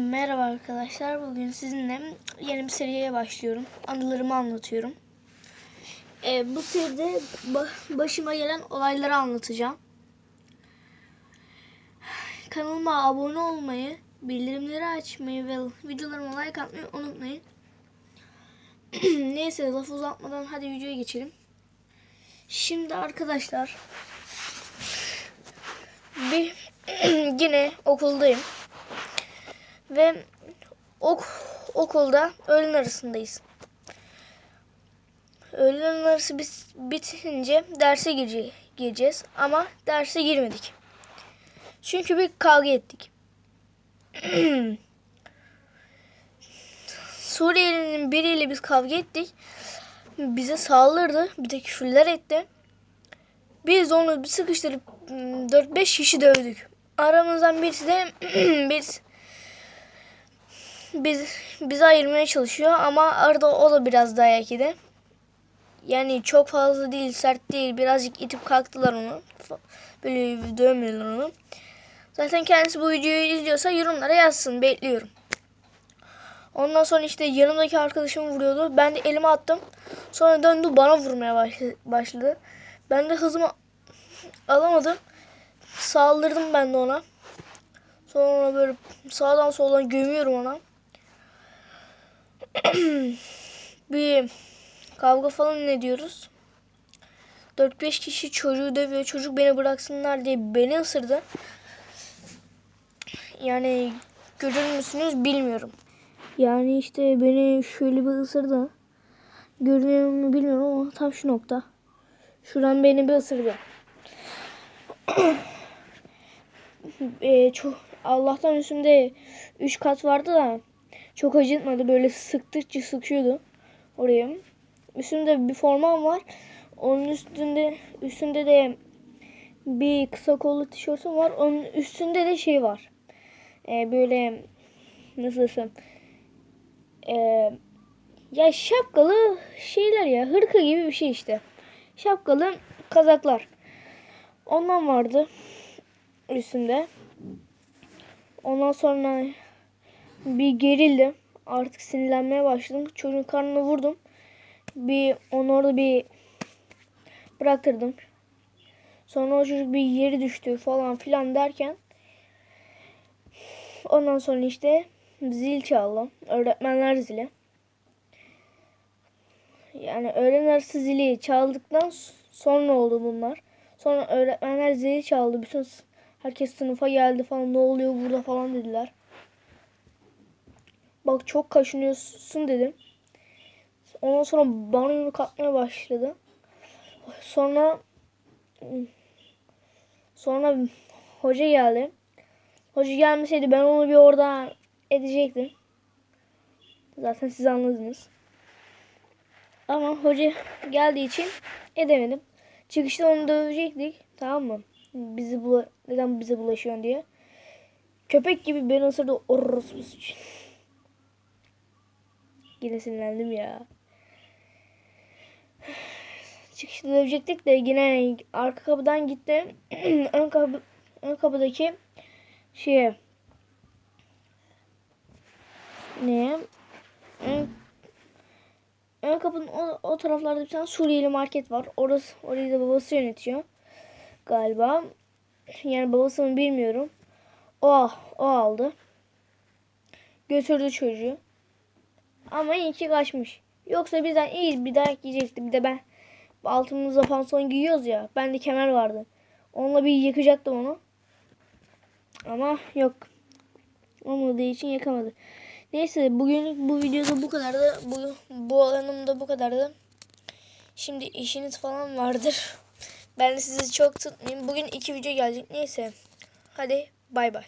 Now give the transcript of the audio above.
Merhaba arkadaşlar. Bugün sizinle yeni bir seriye başlıyorum. Anılarımı anlatıyorum. Ee, bu seride ba- başıma gelen olayları anlatacağım. Kanalıma abone olmayı, bildirimleri açmayı ve videolarıma like atmayı unutmayın. Neyse laf uzatmadan hadi videoya geçelim. Şimdi arkadaşlar bir yine okuldayım. Ve ok okulda öğlen arasındayız. Öğlen arası bis, bitince derse girece gireceğiz ama derse girmedik. Çünkü bir kavga ettik. Suriyelinin biriyle biz kavga ettik. Bize saldırdı. Bir de küfürler etti. Biz onu bir sıkıştırıp 4-5 kişi dövdük. Aramızdan birisi de birisi biz bizi ayırmaya çalışıyor ama arada o da biraz dayak yedi. Yani çok fazla değil, sert değil. Birazcık itip kalktılar onu. Böyle dövmüyorlar onu. Zaten kendisi bu videoyu izliyorsa yorumlara yazsın. Bekliyorum. Ondan sonra işte yanımdaki arkadaşım vuruyordu. Ben de elime attım. Sonra döndü bana vurmaya başladı. Ben de hızımı alamadım. Saldırdım ben de ona. Sonra böyle sağdan soldan gömüyorum ona. Bir kavga falan ne diyoruz? 4-5 kişi çocuğu dövüyor. Çocuk beni bıraksınlar diye beni ısırdı. Yani görür müsünüz bilmiyorum. Yani işte beni şöyle bir ısırdı. Görünüyor mu bilmiyorum ama tam şu nokta. Şuradan beni bir ısırdı. ee, çok Allah'tan üstümde 3 kat vardı da çok acıtmadı. Böyle sıktıkça sıkıyordu oraya. Üstümde bir formam var. Onun üstünde üstünde de bir kısa kollu tişörtüm var. Onun üstünde de şey var. Ee, böyle nasıl desem ee, ya şapkalı şeyler ya hırka gibi bir şey işte. Şapkalı kazaklar. Ondan vardı üstünde. Ondan sonra bir gerildim. Artık sinirlenmeye başladım. Çocuğun karnına vurdum. Bir onu orada bir bıraktırdım. Sonra o çocuk bir yeri düştü falan filan derken ondan sonra işte zil çaldı. Öğretmenler zili. Yani arası zili çaldıktan sonra oldu bunlar. Sonra öğretmenler zili çaldı. Bütün herkes sınıfa geldi falan ne oluyor burada falan dediler. Bak çok kaşınıyorsun dedim. Ondan sonra bana yumruk atmaya başladı. Sonra sonra hoca geldi. Hoca gelmeseydi ben onu bir orada edecektim. Zaten siz anladınız. Ama hoca geldiği için edemedim. Çıkışta onu dövecektik. Tamam mı? Bizi bula neden bize bulaşıyorsun diye. Köpek gibi beni ısırdı. Orospu için. Yine sinirlendim ya. Çıkışta dövecektik de yine arka kapıdan gitti. ön kapı ön kapıdaki şeye ne? Ön, ön kapının o, o taraflarda bir tane Suriyeli market var. Orası orayı da babası yönetiyor galiba. Yani babası mı bilmiyorum. O o aldı. Götürdü çocuğu. Ama iyi ki kaçmış. Yoksa bizden iyi bir dayak yiyecekti. Bir de ben altımızda pantolon giyiyoruz ya. Bende kemer vardı. Onunla bir yıkacaktım onu. Ama yok. Olmadığı için yakamadı. Neyse bugün bu videoda bu kadardı. Bu, bu alanımda bu kadardı. Şimdi işiniz falan vardır. Ben de sizi çok tutmayayım. Bugün iki video gelecek. Neyse. Hadi bay bay.